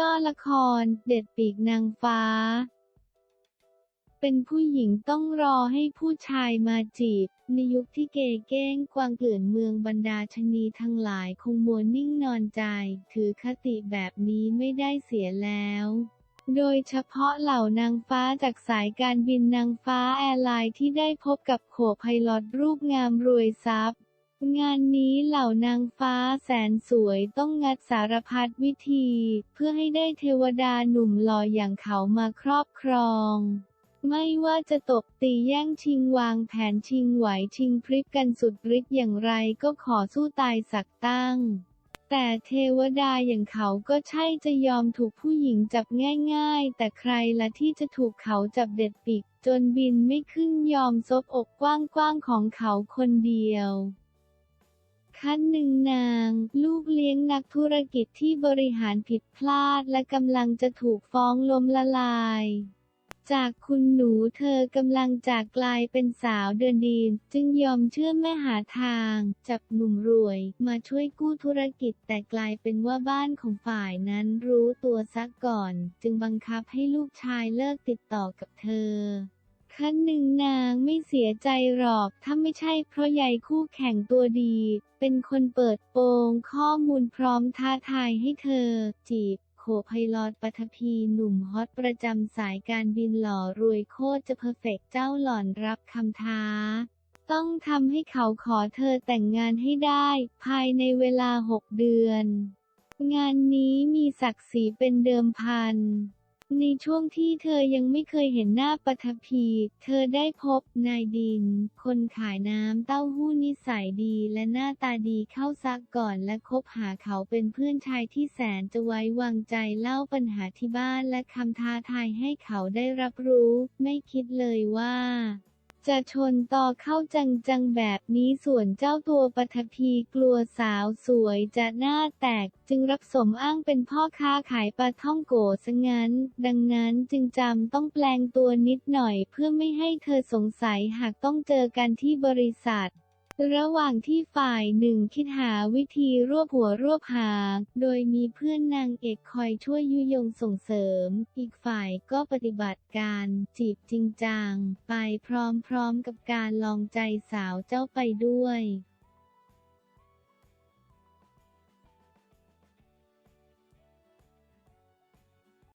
ย่อละคร เด็ดปีกนางฟ้า เป็นผู้หญิงต้องรอให้ผู้ชายมาจีบ ในยุคที่เกย์เก้งกวางเกลื่อนเมืองบรรดาชนีทั้งหลายคงมัวนิ่งนอนใจ ถือคติแบบนี้ไม่ได้เสียแล้วโดยเฉพาะเหล่านางฟ้าจากสายการบินนางฟ้าแอร์ไลน์ที่ได้พบกับโขไพลอตรูปงามรวยทรัพย์ งานนี้เหล่านางฟ้าแสนสวยต้องงัดสารพัดวิธี เพื่อให้ได้เทวดาหนุ่มหล่ออย่างเขามาครอบครอง ไม่ว่าจะตบตีแย่งชิงวางแผนชิงไหวชิงพริบกันสุดฤทธิ์อย่างไรก็ขอสู้ตายสักตั้ง แต่เทวดาอย่างเขาก็ใช่จะยอมถูกผู้หญิงจับง่าย ๆ แต่ใครละที่จะถูกเขาจับเด็ดปีกจนบินไม่ขึ้นยอมซบอกกว้างๆของเขาคนเดียว ขั้นหนึ่งนาง ลูกเลี้ยงนักธุรกิจที่บริหารผิดพลาดและกำลังจะถูกฟ้องล้มละลาย จากคุณหนูเธอกำลังจากกลายเป็นสาวเดินดีน จึงยอมเชื่อแม่หาทาง จับหนุ่มรวย มาช่วยกู้ธุรกิจแต่กลายเป็นว่าบ้านของฝ่ายนั้นรู้ตัวซักก่อน จึงบังคับให้ลูกชายเลิกติดต่อกับเธอ ขั้นหนึ่งนางไม่เสียใจหรอก ถ้าไม่ใช่เพราะใหญ่คู่แข่งตัวดี เป็นคนเปิดโปงข้อมูลพร้อมท้าทายให้เธอ จีบโขไพลอตปัทภีหนุ่มฮอตประจำสายการบินหล่อรวยโคตรจะเพอร์เฟกต์เจ้าหล่อนรับคำท้า ต้องทำให้เขาขอเธอแต่งงานให้ได้ ภายในเวลาหกเดือน งานนี้มีศักดิ์ศรีเป็นเดิมพัน ในช่วงที่เธอยังไม่เคยเห็นหน้าปฐพี เธอได้พบนายดิน คนขายน้ำเต้าหู้นิสัยดีและหน้าตาดีเข้าซักก่อนและคบหาเขาเป็นเพื่อนชายที่แสนจะไว้วางใจเล่าปัญหาที่บ้านและคำท้าทายให้เขาได้รับรู้ ไม่คิดเลยว่า จะชนต่อเข้าจังๆแบบนี้ส่วนเจ้าตัวปฐพีกลัวสาวสวยจะหน้าแตก จึงรับสมอ้างเป็นพ่อค้าขายปลาท่องโกซะงั้น ดังนั้นจึงจำต้องแปลงตัวนิดหน่อยเพื่อไม่ให้เธอสงสัยหากต้องเจอกันที่บริษัท ระหว่างที่ฝ่ายหนึ่งคิดหาวิธีรวบหัวรวบหาง โดยมีเพื่อนนางเอกคอยช่วยยุยงส่งเสริม อีกฝ่ายก็ปฏิบัติการจีบจริงจัง ไปพร้อมๆกับการลองใจสาวเจ้าไปด้วย